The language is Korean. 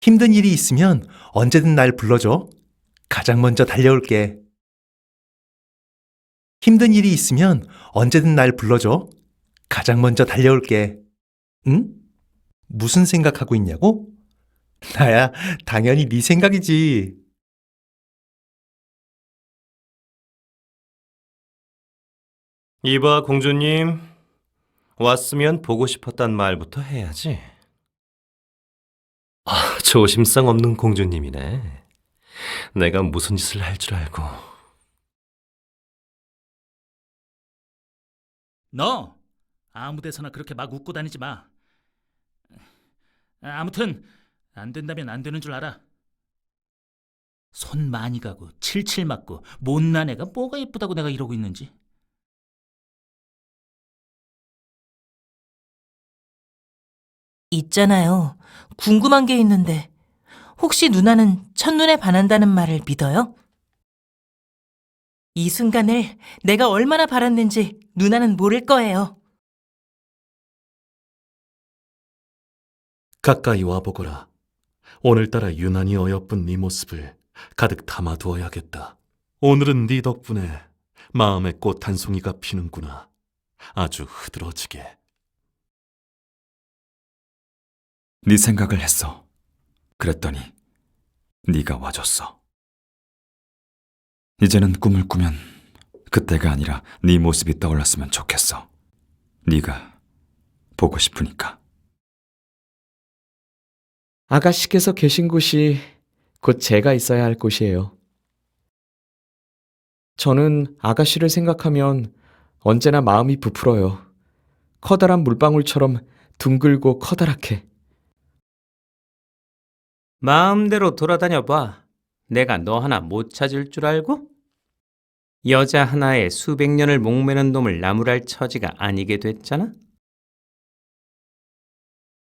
힘든 일이 있으면 언제든 날 불러줘. 가장 먼저 달려올게. 힘든 일이 있으면 언제든 날 불러줘. 가장 먼저 달려올게. 응? 무슨 생각하고 있냐고? 나야 당연히 네 생각이지. 이봐, 공주님. 왔으면 보고 싶었단 말부터 해야지. 아, 조심성 없는 공주님이네. 내가 무슨 짓을 할 줄 알고. 너 아무 데서나 그렇게 막 웃고 다니지 마. 아무튼 안 된다면 안 되는 줄 알아. 손 많이 가고 칠칠 맞고 못난 애가 뭐가 예쁘다고 내가 이러고 있는지. 있잖아요. 궁금한 게 있는데, 혹시 누나는 첫눈에 반한다는 말을 믿어요? 이 순간을 내가 얼마나 바랐는지 누나는 모를 거예요. 가까이 와보거라. 오늘따라 유난히 어여쁜 네 모습을 가득 담아두어야겠다. 오늘은 네 덕분에 마음의 꽃 한 송이가 피는구나. 아주 흐드러지게. 네 생각을 했어. 그랬더니 네가 와줬어. 이제는 꿈을 꾸면 그때가 아니라 네 모습이 떠올랐으면 좋겠어. 네가 보고 싶으니까. 아가씨께서 계신 곳이 곧 제가 있어야 할 곳이에요. 저는 아가씨를 생각하면 언제나 마음이 부풀어요. 커다란 물방울처럼 둥글고 커다랗게. 마음대로 돌아다녀 봐. 내가 너 하나 못 찾을 줄 알고? 여자 하나에 수백 년을 목매는 놈을 나무랄 처지가 아니게 됐잖아?